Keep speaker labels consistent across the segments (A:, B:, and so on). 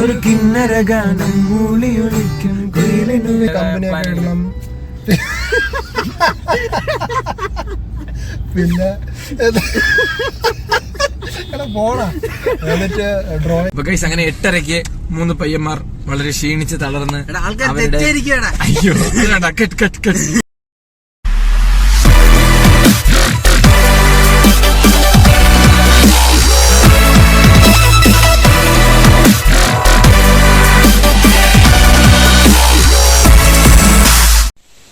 A: ഒരു കിന്നര ഗാനം മൂളി ഒളിക്കും കുയിലിനു
B: കമ്പനിയൊക്കെ ഇടണം. പിന്നെ
C: അങ്ങനെ എട്ടരയ്ക്ക് മൂന്ന് പയ്യന്മാർ വളരെ ക്ഷീണിച്ച് തളർന്ന് അവരുടെ- അയ്യോ cut cut cut.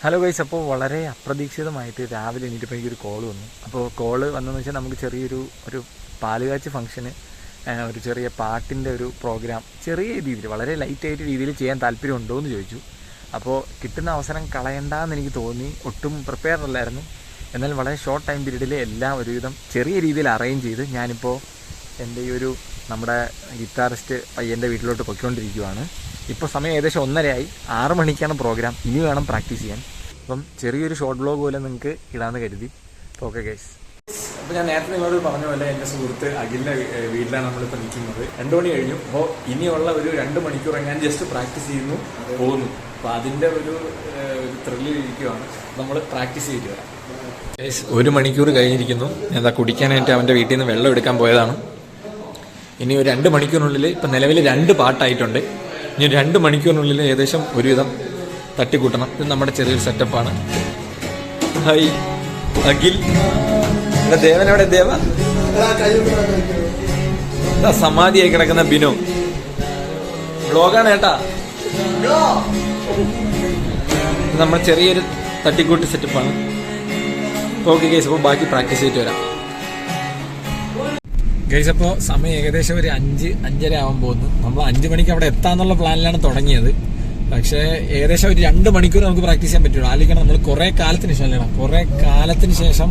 C: Hello guys അപ്പോൾ വളരെ അപ്രതീക്ഷിതമായിട്ട് രാവിലെ എണീറ്റപ്പോൾ എനിക്കൊരു കോൾ വന്നു. അപ്പോൾ കോൾ വന്നതെന്ന് വെച്ചാൽ നമുക്ക് ചെറിയൊരു ഒരു പാലുകാച്ച് ഫംഗ്ഷന് ഒരു ചെറിയ പാട്ടിന്റെ ഒരു പ്രോഗ്രാം ചെറിയ രീതിയിൽ വളരെ ലൈറ്റായിട്ട് രീതിയിൽ ചെയ്യാൻ താല്പര്യമുണ്ടോ എന്ന് ചോദിച്ചു. അപ്പോൾ കിട്ടുന്ന അവസരം കളയണ്ടെന്ന് എനിക്ക് തോന്നി. ഒട്ടും പ്രിപ്പയർ അല്ലായിരുന്നു. എന്നാൽ വളരെ ഷോർട്ട് ടൈം പീരീഡിൽ എല്ലാം ഒരുവിധം ചെറിയ രീതിയിൽ അറേഞ്ച് ചെയ്ത് ഞാനിപ്പോൾ എന്റെ ഈ ഒരു നമ്മുടെ ഗിറ്റാറിസ്റ്റ് പയ്യന്റെ വീട്ടിലോട്ട് പൊയ്ക്കൊണ്ടിരിക്കുവാണ്. ഇപ്പോൾ സമയം ഏകദേശം ഒന്നരയായി. ആറ് മണിക്കാണ് പ്രോഗ്രാം ഇനി വേണം പ്രാക്ടീസ് ചെയ്യാൻ. അപ്പം ചെറിയൊരു ഷോർട്ട് ബ്ലോഗ് പോലെ നിങ്ങൾക്ക് ഇടാന്ന് കരുതി. അപ്പോൾ ഓക്കെ ഗൈസ് അപ്പോൾ ഞാൻ നേരത്തെ നിങ്ങളോട് പറഞ്ഞ പോലെ എന്റെ സുഹൃത്ത് അഖിലിന്റെ വീട്ടിലാണ് നമ്മൾ നമ്മളിപ്പോൾ നിൽക്കുന്നത്. രണ്ട് മണി കഴിഞ്ഞു. അപ്പോൾ ഇനിയുള്ള ഒരു രണ്ട് മണിക്കൂർ ഞാൻ ജസ്റ്റ് പ്രാക്ടീസ് ചെയ്യുന്നു പോകുന്നു. അപ്പോൾ അതിന്റെ ഒരു ത്രില്ല് ഒരു ത്രില്ലിൽ ഇരിക്കുവാണ്. നമ്മൾ പ്രാക്ടീസ് ചെയ്തിട്ട് വരാം. ഒരു മണിക്കൂർ കഴിഞ്ഞിരിക്കുന്നു. ഞാൻ ദാ കുടിക്കാനായിട്ട് അവന്റെ വീട്ടിൽ നിന്ന് വെള്ളം എടുക്കാൻ പോയതാണ്. ഇനി ഒരു രണ്ട് മണിക്കൂറിനുള്ളിൽ ഇപ്പം നിലവിൽ രണ്ട് പാട്ടായിട്ടുണ്ട്. ഇനി രണ്ട് മണിക്കൂറിനുള്ളിൽ ഏകദേശം ഒരുവിധം തട്ടിക്കൂട്ടണം. ഇത് നമ്മുടെ ചെറിയൊരു സെറ്റപ്പാണ് ഹൈ അഖിൽ. എവിടെ? ദേവ? സമാധിയായി കിടക്കുന്ന ബിനു. ബ്ലോഗാണ് ഏട്ടാ. നമ്മുടെ ചെറിയൊരു തട്ടിക്കൂട്ട് സെറ്റപ്പാണ് ഓക്കെ ഗൈസ് അപ്പോൾ ബാക്കി പ്രാക്ടീസ് ചെയ്തിട്ട് വരാം. ഗൈസ് അപ്പോൾ സമയം ഏകദേശം ഒരു അഞ്ച് അഞ്ചര ആവാൻ പോകുന്നു. നമ്മൾ അഞ്ച് മണിക്ക് അവിടെ എത്താന്നുള്ള പ്ലാനിലാണ് തുടങ്ങിയത്. പക്ഷേ ഏകദേശം ഒരു രണ്ട് മണിക്കൂർ നമുക്ക് പ്രാക്ടീസ് ചെയ്യാൻ പറ്റുള്ളൂ. ആലോചിക്കണം നമ്മൾ കുറെ കാലത്തിന് ശേഷം അല്ലേടാ കുറെ കാലത്തിന് ശേഷം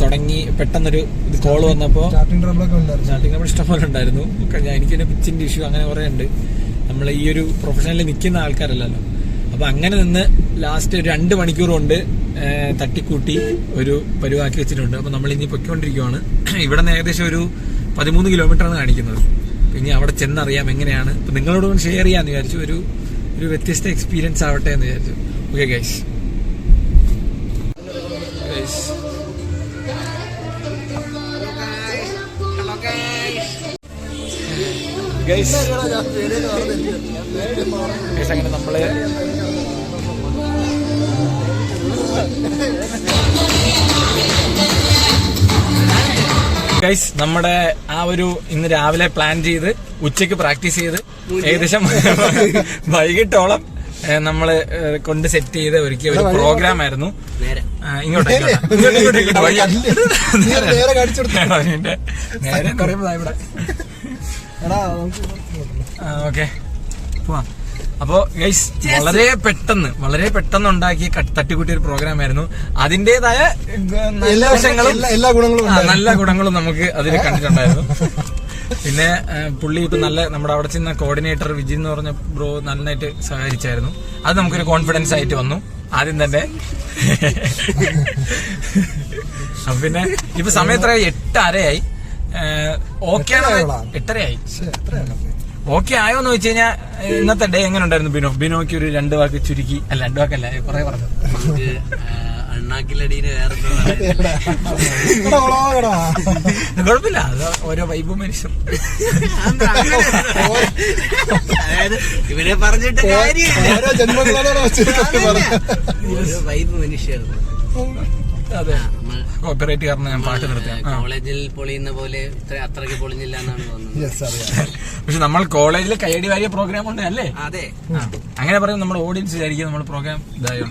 C: തുടങ്ങി പെട്ടെന്നൊരു ഇത് കോൾ വന്നപ്പോൾ
B: സ്റ്റാർട്ടിംഗ്
C: നമ്മൾ ഇഷ്ടംപോലെ ഉണ്ടായിരുന്നു. എനിക്ക് എനിക്കൊരു പിച്ചിന്റെ ഇഷ്യൂ അങ്ങനെ കുറെ ഉണ്ട്. നമ്മൾ ഈ ഒരു പ്രൊഫഷനിൽ നിൽക്കുന്ന ആൾക്കാരല്ലല്ലോ. അപ്പൊ അങ്ങനെ നിന്ന് ലാസ്റ്റ് ഒരു രണ്ട് മണിക്കൂർ കൊണ്ട് തട്ടിക്കൂട്ടി ഒരു പരിവാക്കി വെച്ചിട്ടുണ്ട്. അപ്പൊ നമ്മൾ ഇനി പൊയ്ക്കൊണ്ടിരിക്കുവാണ്. ഇവിടെ നിന്ന് ഏകദേശം ഒരു പതിമൂന്ന് കിലോമീറ്റർ ആണ് കാണിക്കുന്നത്. ഇനി അവിടെ ചെന്നറിയാം എങ്ങനെയാണ്. നിങ്ങളോടൊപ്പം നിങ്ങളോട് ഷെയർ ചെയ്യാന്ന് വിചാരിച്ചു. ഒരു ഒരു വ്യത്യസ്ത എക്സ്പീരിയൻസ് ആവട്ടെ എന്ന് വിചാരിച്ചു. Okay guys guys guys guys അങ്ങനെ നമ്മൾ ഗൈസ് നമ്മുടെ ആ ഒരു ഇന്ന് രാവിലെ പ്ലാൻ ചെയ്ത് ഉച്ചയ്ക്ക് പ്രാക്ടീസ് ചെയ്ത് ഏകദേശം വൈകിട്ടോളം നമ്മൾ കൊണ്ട് സെറ്റ് ചെയ്ത് ഒരുക്കിയ ഒരു പ്രോഗ്രാം ആയിരുന്നു.
B: ഇങ്ങോട്ടേക്ക് നേരെ.
C: ഓക്കെ. പോവാം. അപ്പോ ഗൈസ് വളരെ പെട്ടെന്ന് വളരെ പെട്ടെന്ന് ഉണ്ടാക്കിയ തട്ടിക്കൂട്ടിയ ഒരു പ്രോഗ്രാം ആയിരുന്നു. അതിന്റേതായ നല്ല
B: എല്ലാ-
C: വശങ്ങളും
B: എല്ലാ- എല്ലാ ഗുണങ്ങളും
C: നല്ല ഗുണങ്ങളും നമുക്ക് അതിൽ കണ്ടിട്ടുണ്ടായിരുന്നു. പിന്നെ പുള്ളി ഇപ്പൊ നല്ല നമ്മുടെ അവിടെ ചെന്ന കോർഡിനേറ്റർ വിജി എന്ന് പറഞ്ഞ ബ്രോ നന്നായിട്ട് സഹകരിച്ചായിരുന്നു. അത് നമുക്കൊരു കോൺഫിഡൻസ് ആയിട്ട് വന്നു. ആദ്യം തന്നെ. അപ്പൊ പിന്നെ ഇപ്പൊ സമയം എട്ടരയായി. ഓക്കെ? എട്ടരയായി. ഓക്കെ ആയോ എന്ന് വെച്ച് കഴിഞ്ഞാൽ ഇന്നത്തെ ഡേ എങ്ങനെ ഉണ്ടായിരുന്നു ബിനോ? ബിനോക്ക് ഒരു രണ്ട് വാക്ക് ചുരുക്കി. അല്ല രണ്ട് വാക്കല്ല കുറെ പറഞ്ഞു.
A: അണ്ണാക്കിലടീനെ വേറെ
C: കുഴപ്പമില്ല അത് ഓരോ വൈബ് മനുഷ്യൻ.
A: അതായത് ഇവരെ പറഞ്ഞിട്ട് കാര്യമില്ല.
B: ഓരോ ജന്മങ്ങളോടെ വെച്ചിട്ട് പറഞ്ഞു
A: ഒരു വൈബ് മനുഷ്യർന്ന്
C: കോപ്പറേറ്റ് കാരണം ഞാൻ പാട്ട് നിർത്തിയാണ്
A: കോളേജിൽ പൊളിയുന്ന പോലെ ഇത്ര അത്രയ്ക്ക് പൊളിഞ്ഞില്ല എന്നാണ് തോന്നുന്നത്.
C: പക്ഷെ നമ്മൾ കോളേജിൽ കൈയടി വാരിയ പ്രോഗ്രാം ഉണ്ട് അല്ലേ?
A: അതെ.
C: അങ്ങനെ പറയും നമ്മുടെ ഓഡിയൻസ് വിചാരിക്കും നമ്മുടെ പ്രോഗ്രാം ഇതായി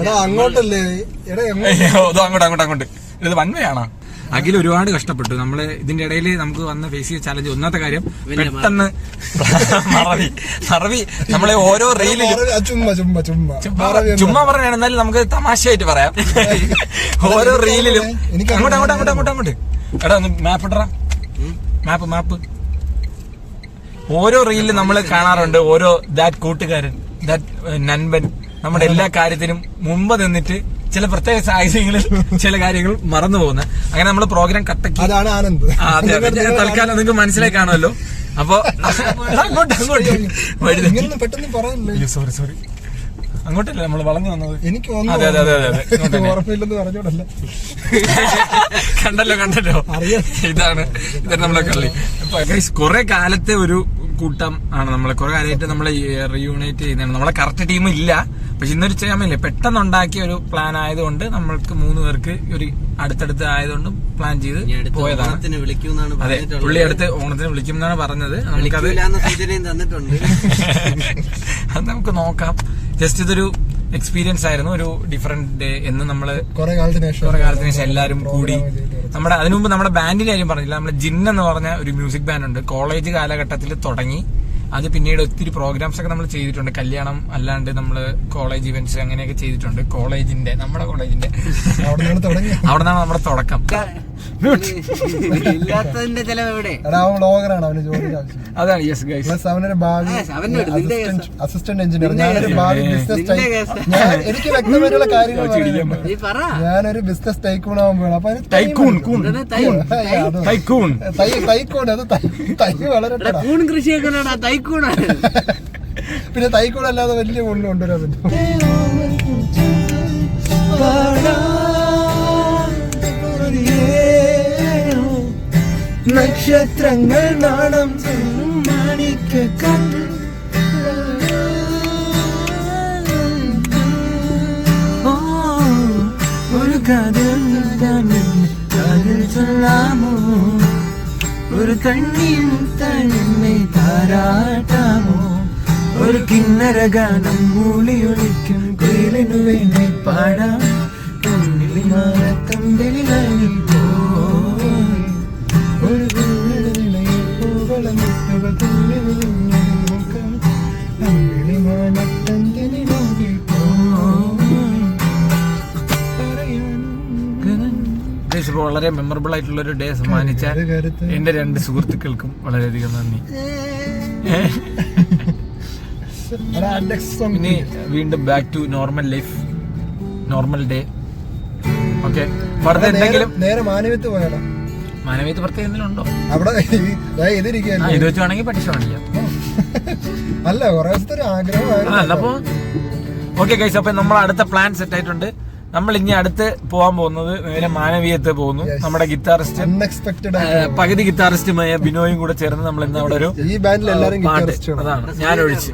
B: എടാ അങ്ങോട്ടല്ലേ? എടാ
C: അങ്ങോട്ട് അങ്ങോട്ട് അങ്ങോട്ട്. ഇത് വൺവേ ആണോ? അഖിൽ ഒരുപാട് കഷ്ടപ്പെട്ടു. നമ്മൾ ഇതിന്റെ ഇടയിൽ നമുക്ക് വന്ന് ഫേസ് ചെയ്ത ചാലഞ്ച് ഒന്നാമത്തെ കാര്യം പെട്ടെന്ന് മറവി. മറവി. നമ്മളെ ഓരോ റീലിലും
B: ചുമ്മാ.
C: പറഞ്ഞാണ് എന്നാലും നമുക്ക് തമാശയായിട്ട് പറയാം. ഓരോ റീലിലും അങ്ങോട്ട് അങ്ങോട്ട് അങ്ങോട്ട് അങ്ങോട്ട് അങ്ങോട്ട്. എടാ ഒന്ന് മാപ്പ് ഇടറാ മാപ്പ് മാപ്പ് ഓരോ റീലിലും നമ്മൾ കാണാറുണ്ട് ഓരോ ദാറ്റ് കൂട്ടുകാരൻ ദാറ്റ് നൻപൻ. നമ്മുടെ എല്ലാ കാര്യത്തിനും മുമ്പ് നിന്നിട്ട് ചില പ്രത്യേക സാഹചര്യങ്ങളിൽ ചില കാര്യങ്ങൾ മറന്നു പോകുന്നത് അങ്ങനെ നമ്മൾ പ്രോഗ്രാം കട്ടക്കി
B: അതാണ് ആനന്ദ്.
C: അതെ തൽക്കാലം നിങ്ങൾക്ക് മനസ്സിലായി കാണുമല്ലോ. അപ്പൊ അങ്ങോട്ട് അങ്ങോട്ട്. സോറി സോറി അങ്ങോട്ടല്ലേ നമ്മൾ വളഞ്ഞു വന്നത്?
B: എനിക്ക്
C: അതെ അതെ അതെ അതെ.
B: ഓർമ്മയില്ലെന്ന് പറഞ്ഞോടല്ല.
C: കണ്ടല്ലോ കണ്ടല്ലോ. ഇതാണ് ഇതാണ് നമ്മളെ കളി. കുറെ കാലത്തെ ഒരു കൂട്ടം ആണ് നമ്മളെ. കുറെ കാലമായിട്ട് നമ്മളെ റീയൂണേറ്റ് ചെയ്യുന്നതാണ്. നമ്മളെ കറക്റ്റ് ടീം ഇല്ല. പക്ഷെ ഇന്നൊരു ചെയ്യാമില്ലേ പെട്ടെന്ന് ഉണ്ടാക്കിയ ഒരു പ്ലാൻ ആയതുകൊണ്ട് നമ്മൾക്ക് മൂന്ന് പേർക്ക് ഒരു അടുത്തടുത്ത് ആയതുകൊണ്ട് പ്ലാൻ ചെയ്ത് പോയതാണ്. അതെ
D: പറഞ്ഞിട്ടുള്ളത്.
C: പുള്ളി അടുത്ത് ഓണത്തിന് വിളിക്കും എന്നാണ് പറഞ്ഞത്. നമുക്കത് അത് നമുക്ക് നോക്കാം. ജസ്റ്റ് ഇതൊരു എക്സ്പീരിയൻസ് ആയിരുന്നു. ഒരു ഡിഫറെന്റ് ഡേ എന്ന് നമ്മൾ
B: കൊറേ കാലത്തിന് ശേഷം
C: കുറെ കാലത്തിന് ശേഷം എല്ലാരും കൂടി നമ്മുടെ അതിനുമുമ്പ് നമ്മുടെ ബാൻഡിന്റെ കാര്യം പറഞ്ഞില്ല. നമ്മുടെ ജിൻ എന്ന് പറഞ്ഞ ഒരു മ്യൂസിക് ബാൻഡ് ഉണ്ട്. കോളേജ് കാലഘട്ടത്തിൽ തുടങ്ങി. അത് പിന്നീട് ഒത്തിരി പ്രോഗ്രാംസ് ഒക്കെ നമ്മൾ ചെയ്തിട്ടുണ്ട്. കല്യാണം അല്ലാണ്ട് നമ്മൾ കോളേജ് ഇവന്റ്സ് അങ്ങനെയൊക്കെ ചെയ്തിട്ടുണ്ട്. കോളേജിന്റെ നമ്മുടെ കോളേജിന്റെ
B: അവിടെ
C: നിന്നാണ് നമ്മുടെ തുടക്കം.
D: ഇല്ലാത്തതിന്റെ ചെലവ് എവിടെ?
B: എടാ അവൻ വ്ളോഗറാണ് അവന് ജോലിയുടെ ആവശ്യം
C: അതാണ് യെസ് ഗൈസ്
B: പ്ലസ് അവനൊരു ഭാവി അസിസ്റ്റന്റ് എഞ്ചിനീയർ ഞാനൊരു ഭാവി ബിസിനസ് ഞാൻ എനിക്ക് വ്യക്തമായിട്ടുള്ള കാര്യങ്ങൾ ഞാനൊരു ബിസിനസ് ടൈക്കൂൺ ആവാൻ പോകണം അപ്പൊ അതിന്
C: ടൈക്കൂൺ ടൈക്കൂൺ
B: തൈക്കൂൺ അത് തൈ തൈ
D: കൃഷിയൊക്കെ തൈക്കൂണാണ്
B: പിന്നെ തൈക്കൂൺ അല്ലാതെ വലിയ കൊണ്ടു കൊണ്ടുവരാൻ പറ്റും നക്ഷത്രങ്ങൾ നാണം മാണിക്ക ഒരു കഥ ചൊല്ലാമോ? ഒരു കണ്ണീർ തന്നെ താരാട്ടാമോ? ഒരു കിന്നര ഗാനം മൂളി ഒളിക്കും കുയിലിനു വേണ്ടി പാടാം. കണ്ണിൽ മാറത്തം പോയി
C: വളരെ മെമ്മറബിൾ ആയിട്ടുള്ള ഒരു ഡേ സമ്മാനിച്ച. എന്റെ രണ്ട് സുഹൃത്തുക്കൾക്കും വളരെയധികം നന്ദി. ഇനി വീണ്ടും back to normal life normal day okay വെറുതെ എന്തെങ്കിലും
B: നേരെ മാനവത്ത് പോയാലോ?
C: മാനവീയത്ത് പ്രത്യേകം എന്തെങ്കിലും ഉണ്ടോ?
B: അവിടെ
C: ഇത് വെച്ച് വേണമെങ്കിൽ പഠിച്ചു കാണിക്കാം.
B: അല്ല കുറെ ആഗ്രഹമായിരുന്നു.
C: എന്നപ്പോ ഓക്കെ ഗൈസ് അപ്പൊ നമ്മൾ അടുത്ത പ്ലാൻ സെറ്റ് ആയിട്ടുണ്ട്. നമ്മൾ ഇനി അടുത്ത് പോകാൻ പോകുന്നത് നേരെ മാനവീയത്തെ പോകുന്നു. നമ്മുടെ ഗിറ്റാറിസ്റ്റ്
B: അൺഎക്സ്പെക്ടഡ്
C: പകുതി ഗിറ്റാറിസ്റ്റുമായ ബിനോയും കൂടെ ചേർന്ന് നമ്മൾ ഇന്ന് അവിടെ ഒരു പാട്ട് അതാണ്. ഞാൻ ഒഴിച്ച്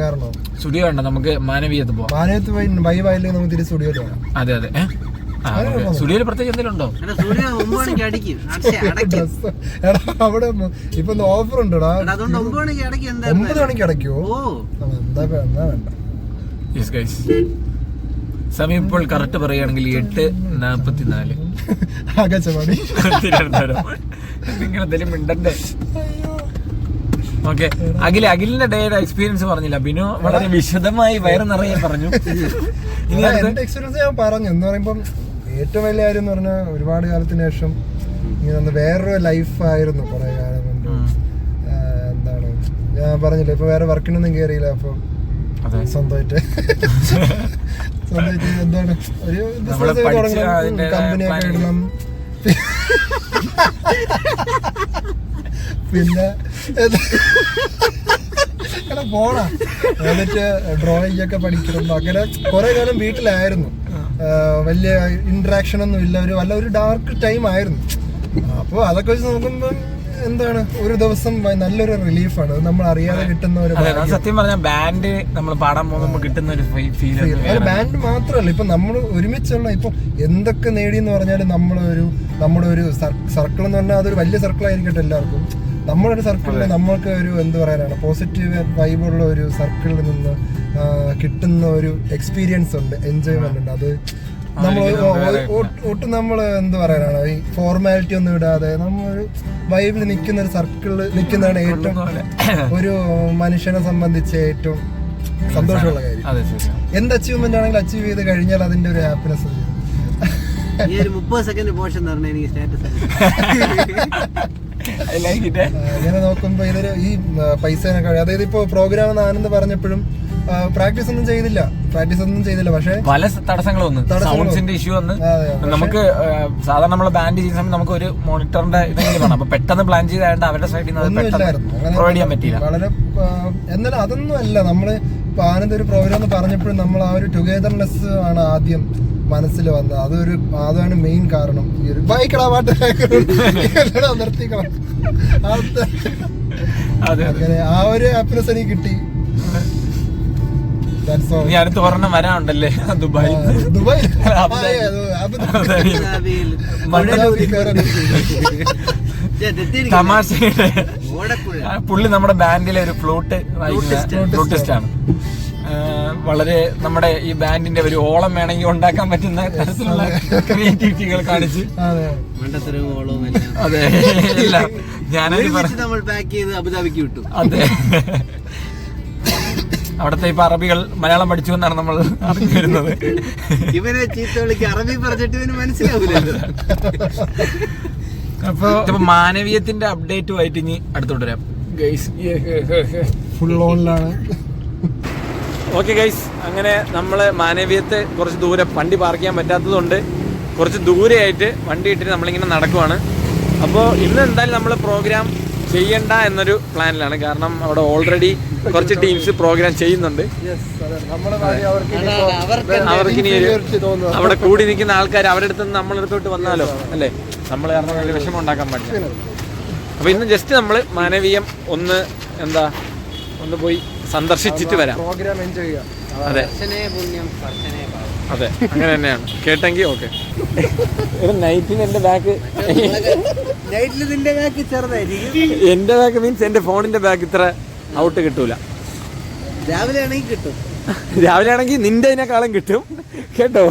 B: കാരണം?
C: സ്റ്റുഡിയോ വേണ്ട നമുക്ക് മാനവീയത്ത് പോവാം.
B: സ്റ്റുഡിയോ നമുക്ക്
C: അതെ അതെ? സ്റ്റുഡിയോയിൽ പ്രത്യേകിച്ച് എന്തെങ്കിലും ഉണ്ടോ?
D: സൂര്യ ഒമ്പത് മണിക്ക് അടിക്കും. അടച്ച്
B: എടാ അവിടെ ഇപ്പൊ ഓഫർ ഉണ്ടോടാ?
D: ഒമ്പത് മണിക്ക് അടയ്ക്കോ
B: എന്താ വേണ്ട
C: സമയം ഇപ്പോൾ കറക്റ്റ് പറയുകയാണെങ്കിൽ എട്ട് നാപ്പത്തിനാല്.
B: ആകാശവാണി.
C: തിരുവനന്തപുരം. നിങ്ങൾ എന്തെങ്കിലും മിണ്ടണ്ടേ? ഓക്കെ. അഖിൽ അഖിലിന്റെ ഡേയുടെ എക്സ്പീരിയൻസ് പറഞ്ഞില്ല. ബിനു വളരെ വിശദമായി വയറ് നിറയെ പറഞ്ഞു. ഇനി
B: എക്സ്പീരിയൻസ് ഞാൻ പറഞ്ഞു. എന്ന് പറയുമ്പം ഏറ്റവും വലിയ കാര്യം എന്ന് പറഞ്ഞാൽ ഒരുപാട് കാലത്തിന് ശേഷം ഇങ്ങനെ വേറൊരു ലൈഫ് ആയിരുന്നു കുറെ കാലം കൊണ്ട്. എന്താണ്? ഞാൻ പറഞ്ഞില്ല ഇപ്പൊ വേറെ വർക്കിനൊന്നും കയറിയില്ല അപ്പൊ സ്വന്തമായിട്ട്. സ്വന്തമായിട്ട് എന്താണ്? ഒരു ബിസിനസ്
C: തുടങ്ങണം.
B: കമ്പനി
C: ഒക്കെ.
B: ഇടണം. പിന്നെ എടാ പോടാ. എന്നിട്ട് ഡ്രോയിങ് ഒക്കെ പഠിക്കണം അങ്ങനെ കുറെ കാലം വീട്ടിലായിരുന്നു. വലിയ ഇന്ററാക്ഷൻ ഒന്നും ഇല്ല. ഒരു വല്ല ഒരു ഡാർക്ക് ടൈം ആയിരുന്നു. അപ്പോൾ അതൊക്കെ വെച്ച് നോക്കുമ്പോൾ എന്താണ് ഒരു ദിവസം നല്ലൊരു റിലീഫാണ് നമ്മൾ അറിയാതെ കിട്ടുന്ന ഒരു
C: സത്യം പറഞ്ഞ ബാൻഡ് നമ്മൾ പാടാൻ പോകുമ്പോൾ കിട്ടുന്ന ഒരു ഫീൽ
B: ബാൻഡ് മാത്രമല്ല ഇപ്പൊ നമ്മൾ ഒരുമിച്ചുള്ള ഇപ്പൊ എന്തൊക്കെ നേടിയെന്ന് പറഞ്ഞാലും നമ്മളൊരു നമ്മുടെ ഒരു സർക്കിൾ എന്ന് പറഞ്ഞാൽ അതൊരു വലിയ സർക്കിൾ ആയിരിക്കട്ടെ എല്ലാവർക്കും. നമ്മുടെ ഒരു സർക്കിളിൽ നമ്മൾക്ക് ഒരു എന്ത് പറയാനാണ് പോസിറ്റീവ് വൈബുള്ള ഒരു സർക്കിളിൽ നിന്ന് കിട്ടുന്ന ഒരു എക്സ്പീരിയൻസ് ഉണ്ട് എൻജോയ്മെന്റ് ഉണ്ട്. അത് നമ്മൾ ഒട്ടും നമ്മൾ എന്ത് പറയാനാണ് ഈ ഫോർമാലിറ്റി ഒന്നും ഇടാതെ നമ്മളൊരു വൈബിൽ നിൽക്കുന്ന ഒരു സർക്കിളിൽ നിൽക്കുന്നതാണ് ഏറ്റവും ഒരു മനുഷ്യനെ സംബന്ധിച്ച് ഏറ്റവും സന്തോഷമുള്ള കാര്യം. എന്ത് അച്ചീവ്മെന്റ് ആണെങ്കിലും അച്ചീവ് ചെയ്ത് കഴിഞ്ഞാൽ അതിന്റെ ഒരു ഹാപ്പിനെസ്
D: ഈ ഒരു മുപ്പത് സെക്കൻഡ് പോഷൻ തരണം എനിക്ക് സ്റ്റാറ്റസ്
B: അങ്ങനെ നോക്കുമ്പോ ഇതൊരു ഈ പൈസ പൈസേനൊക്കെ അതായത് ഇപ്പൊ പ്രോഗ്രാം എന്ന് ആനന്ദ് പറഞ്ഞപ്പോഴും പ്രാക്ടീസ് ഒന്നും ചെയ്തില്ല. പ്രാക്ടീസ് ഒന്നും ചെയ്തില്ല. പക്ഷേ
C: പല തടസ്സങ്ങൾ വന്നു. സൗണ്ട്സിന്റെ ഇഷ്യൂ വന്ന്. നമുക്ക് സാധാരണ നമ്മൾ ബാൻഡ് ചെയ്യുന്ന സമയത്ത് നമുക്ക് ഒരു മോണിറ്ററിന്റെ ഇതെങ്കിലും വേണം. അപ്പൊ പെട്ടെന്ന് പ്ലാൻ ചെയ്തായത് അവരുടെ സൈഡിൽ നിന്ന് പ്രൊവൈഡ് ചെയ്യാൻ പറ്റിയില്ല.
B: വളരെ എന്നാലും അതൊന്നും അല്ല. നമ്മൾ ഇപ്പൊ ആനന്ദ് ഒരു പ്രോഗ്രാം എന്ന് പറഞ്ഞപ്പോഴും നമ്മൾ ആ ഒരു ടുഗദർനെസ് ആണ് ആദ്യം മനസ്സിൽ വന്നത്. അതൊരു അതാണ് മെയിൻ കാരണം. ഈ ഒരു ബൈക്കടാ പാട്ട് നിർത്തിക്കണം അങ്ങനെ ആ ഒരു ഹാപ്പിനെസ് എനിക്ക് കിട്ടി.
C: ഇനി അടുത്ത് ഒരെണ്ണം വരാനുണ്ടല്ലേ? ദുബായ്
B: ദുബായ്
C: തമാശയുടെ പുള്ളി നമ്മുടെ ബാൻഡിലെ ഒരു ഫ്ലൂട്ട് ഫ്ലൂട്ടിസ്റ്റ് ആണ്. വളരെ നമ്മുടെ ഈ ബാൻഡിന്റെ ഒരു ഓളം വേണമെങ്കിൽ ഉണ്ടാക്കാൻ പറ്റുന്ന തരത്തിലുള്ള ക്രിയേറ്റിവിറ്റികൾ കാണിച്ച്.
B: അതെ.
C: ഇല്ല ഞാനത്
D: നമ്മൾ പാക്ക് ചെയ്ത് അബുദാബിക്ക് വിട്ടു.
C: അതെ. അവിടുത്തെ ഇപ്പൊ അറബികൾ മലയാളം പഠിച്ചു എന്നാണ് നമ്മൾ അറിഞ്ഞു വരുന്നത്.
D: ഇവനെ ചീത്ത വിളിക്ക് അറബി പറഞ്ഞിട്ട് ഇവന് മനസ്സിലാവൂലല്ലോ
C: അപ്പൊ ഇപ്പൊ മാനവീയത്തിന്റെ അപ്ഡേറ്റുമായിട്ട് ഇനി അടുത്തോട്ട് വരാം.
B: ഫുൾ ഓണിലാണ്
C: ഓക്കെ ഗൈസ് അങ്ങനെ നമ്മൾ മാനവീയത്തെ കുറച്ച് ദൂരെ വണ്ടി പാർക്ക് ചെയ്യാൻ പറ്റാത്തതുകൊണ്ട് കുറച്ച് ദൂരെയായിട്ട് വണ്ടി ഇട്ടിട്ട് നമ്മളിങ്ങനെ നടക്കുവാണ്. അപ്പോൾ ഇന്ന് എന്തായാലും നമ്മൾ പ്രോഗ്രാം ചെയ്യണ്ട എന്നൊരു പ്ലാനിലാണ് കാരണം അവിടെ ഓൾറെഡി കുറച്ച് ടീംസ് പ്രോഗ്രാം ചെയ്യുന്നുണ്ട്.
B: അവർക്ക്
C: ഇനി ഒരു. അവിടെ കൂടി നിൽക്കുന്ന ആൾക്കാർ അവരുടെ അടുത്ത് നിന്ന് നമ്മളെടുത്തോട്ട് വന്നാലോ? അല്ലേ? നമ്മൾ കാരണം വലിയ വിഷമം ഉണ്ടാക്കാൻ പാടില്ല. അപ്പൊ ഇന്ന് ജസ്റ്റ് നമ്മൾ മാനവീയം ഒന്ന് എന്താ ഒന്ന് പോയി സന്ദർശിച്ചിട്ട് വരാം. അതെ. അതെ അങ്ങനെ തന്നെയാണ്. കേട്ടെങ്കിൽ ഓക്കെ നൈറ്റിന് എന്റെ ബാക്ക് എന്റെ ബാക്ക് മീൻസ് എന്റെ ഫോണിന്റെ ബാക്ക് ഇത്ര ഔട്ട് കിട്ടൂല.
D: രാവിലെ ആണെങ്കിൽ കിട്ടും.
C: രാവിലെ ആണെങ്കിൽ നിന്റെ അതിനേക്കാളും കിട്ടും. കേട്ടോ?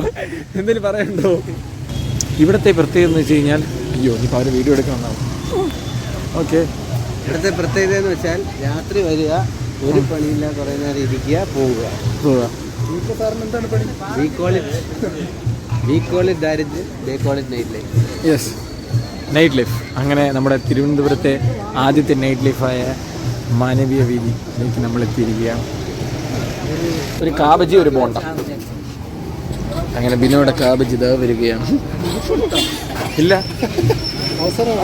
C: എന്തെങ്കിലും പറയണ്ടോ? ഇവിടുത്തെ പ്രത്യേകത എന്ന് വെച്ച് കഴിഞ്ഞാൽ അയ്യോ ഇനിയിപ്പോൾ അവർ വീഡിയോ എടുക്കണമെന്നാവും ഓക്കെ.
D: ഇവിടുത്തെ പ്രത്യേകത എന്ന് വെച്ചാൽ രാത്രി വരിക ഒരു പണിയില്ല കുറേ നേരം ഇരിക്കുക പോവുക.
B: പോവുക.
D: വി വി ദാരിദ്ര്യം ദേ night life
C: yes night life അങ്ങനെ നമ്മുടെ തിരുവനന്തപുരത്തെ ആദ്യത്തെ നൈറ്റ് ലൈഫായ മാനവീയ വീതിയിലേക്ക് നമ്മൾ എത്തിയിരിക്കുകയാണ്. ഒരു കാബജി ഒരു ബോണ്ട. അങ്ങനെ ബിനോയുടെ കാബജി ഇതാ വരികയാണ്. ഇല്ല.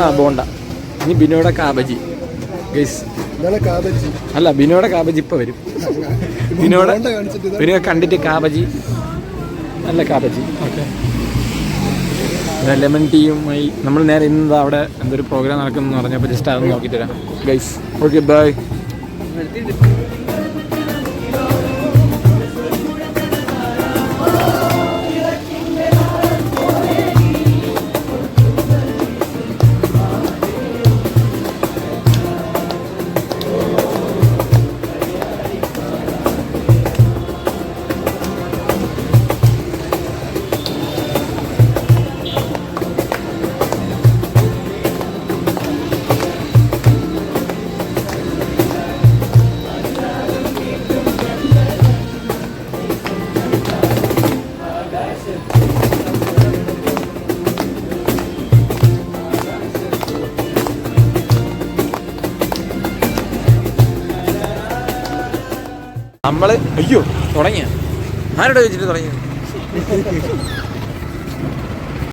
C: ആ ബോണ്ട. ഇനി ബിനോയുടെ കാബജി. ഗൈസ്. അല്ല ബിനോയുടെ കാബജി ഇപ്പൊ വരും. ബിനോയുടെ. ബിനോ കണ്ടിട്ട് കാബജി. നല്ല കാബജി. ഓക്കെ. ലെമൺ ടീയുമായി നമ്മൾ നേരെ ഇന്ന് അവിടെ എന്തൊരു പ്രോഗ്രാം നടക്കുന്നു പറഞ്ഞപ്പോൾ ജസ്റ്റ് അതൊന്ന് നോക്കിയിട്ട് തരാം ഗൈസ് ഓക്കെ ബൈ നമ്മൾ അയ്യോ തുടങ്ങിയ? ആരോട് ചോദിച്ചിട്ട് തുടങ്ങിയത്